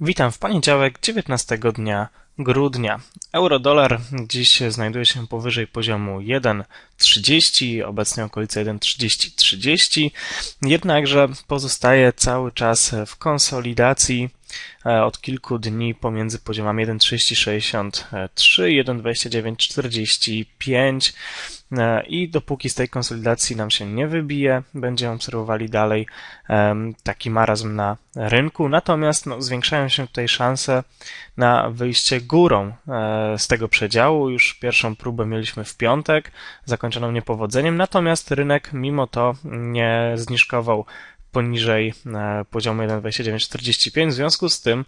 Witam w poniedziałek 19 dnia grudnia. Euro-dolar dziś znajduje się powyżej poziomu 1,30, obecnie okolice 1,30-30, jednakże pozostaje cały czas w konsolidacji E, od kilku dni pomiędzy poziomami 1.3063 i 1.2945 e, i dopóki z tej konsolidacji nam się nie wybije, będziemy obserwowali dalej taki marazm na rynku. Natomiast no, zwiększają się tutaj szanse na wyjście górą e, z tego przedziału. Już pierwszą próbę mieliśmy w piątek, zakończoną niepowodzeniem, natomiast rynek mimo to nie zniżkował poniżej e, poziomu 1,2945. W związku z tym,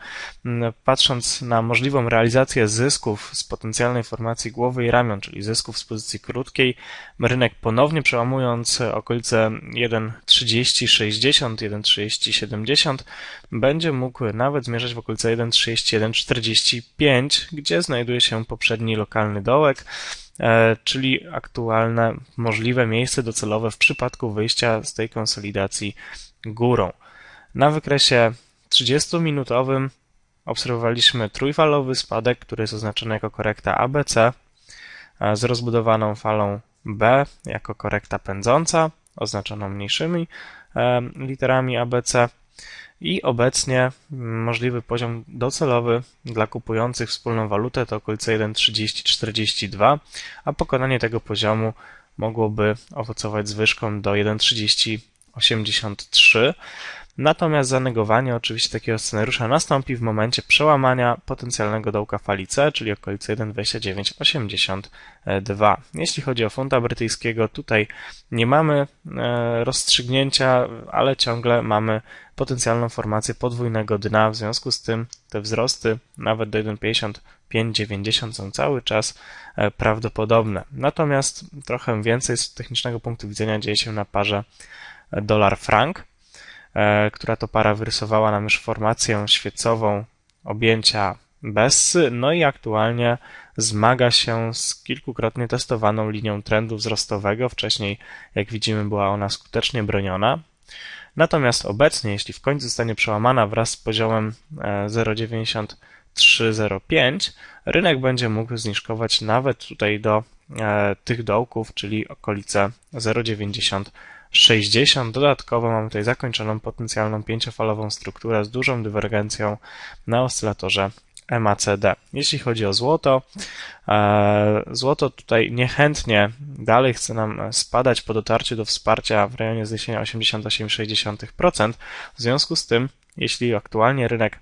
patrząc na możliwą realizację zysków z potencjalnej formacji głowy i ramion, czyli zysków z pozycji krótkiej, rynek ponownie przełamując okolice 1,3060, 1,3070, będzie mógł nawet zmierzać w okolice 1,3145, gdzie znajduje się poprzedni lokalny dołek czyli aktualne możliwe miejsce docelowe w przypadku wyjścia z tej konsolidacji górą. Na wykresie 30-minutowym obserwowaliśmy trójfalowy spadek, który jest oznaczony jako korekta ABC z rozbudowaną falą B jako korekta pędząca, oznaczoną mniejszymi literami ABC i obecnie możliwy poziom docelowy dla kupujących wspólną walutę to okolice 1,3042, a pokonanie tego poziomu mogłoby owocować zwyżką do 1,30 83. Natomiast zanegowanie oczywiście takiego scenariusza nastąpi w momencie przełamania potencjalnego dołka fali C, czyli okolicy 1,2982. Jeśli chodzi o funta brytyjskiego, tutaj nie mamy e, rozstrzygnięcia, ale ciągle mamy potencjalną formację podwójnego dna, w związku z tym te wzrosty nawet do 1,55-90 są cały czas e, prawdopodobne. Natomiast trochę więcej z technicznego punktu widzenia dzieje się na parze dolar-frank, e, która to para wyrysowała nam już formację świecową objęcia Bessy, no i aktualnie zmaga się z kilkukrotnie testowaną linią trendu wzrostowego. Wcześniej, jak widzimy, była ona skutecznie broniona. Natomiast obecnie, jeśli w końcu zostanie przełamana wraz z poziomem 0,9305, e, rynek będzie mógł zniżkować nawet tutaj do e, tych dołków, czyli okolice 0,90 60. Dodatkowo mamy tutaj zakończoną potencjalną pięciofalową strukturę z dużą dywergencją na oscylatorze MACD. Jeśli chodzi o złoto, e, złoto tutaj niechętnie dalej chce nam spadać po dotarciu do wsparcia w rejonie zniesienia 88,6%. W związku z tym, jeśli aktualnie rynek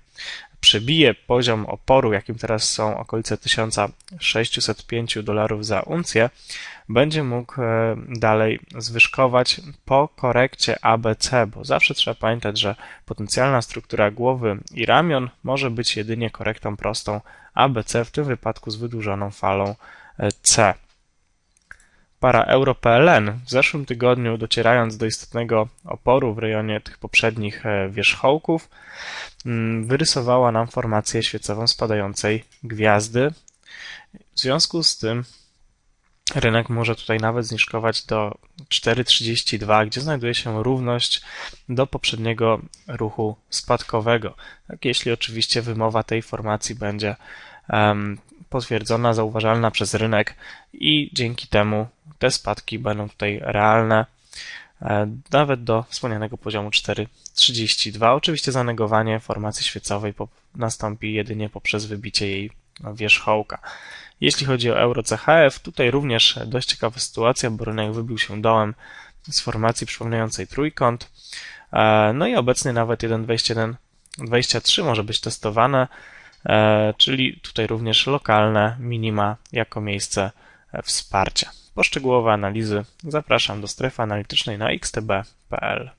przebije poziom oporu, jakim teraz są okolice 1605 dolarów za uncję, będzie mógł e, dalej zwyżkować po korekcie ABC, bo zawsze trzeba pamiętać, że potencjalna struktura głowy i ramion może być jedynie korektą prostą ABC, w tym wypadku z wydłużoną falą e, C. Para euro-PLN w zeszłym tygodniu, docierając do istotnego oporu w rejonie tych poprzednich e, wierzchołków, mm, wyrysowała nam formację świecową spadającej gwiazdy. W związku z tym rynek może tutaj nawet zniżkować do 4,32, gdzie znajduje się równość do poprzedniego ruchu spadkowego. Tak, jeśli oczywiście wymowa tej formacji będzie um, potwierdzona, zauważalna przez rynek i dzięki temu te spadki będą tutaj realne, e, nawet do wspomnianego poziomu 4,32. Oczywiście zanegowanie formacji świecowej nastąpi jedynie poprzez wybicie jej wierzchołka. Jeśli chodzi o euro CHF, tutaj również dość ciekawa sytuacja, bo rynek wybił się dołem z formacji przypominającej trójkąt. E, no i obecnie nawet 1,2123 może być testowane, e, czyli tutaj również lokalne minima jako miejsce wsparcia. Poszczegółowe analizy zapraszam do strefy analitycznej na xtb.pl.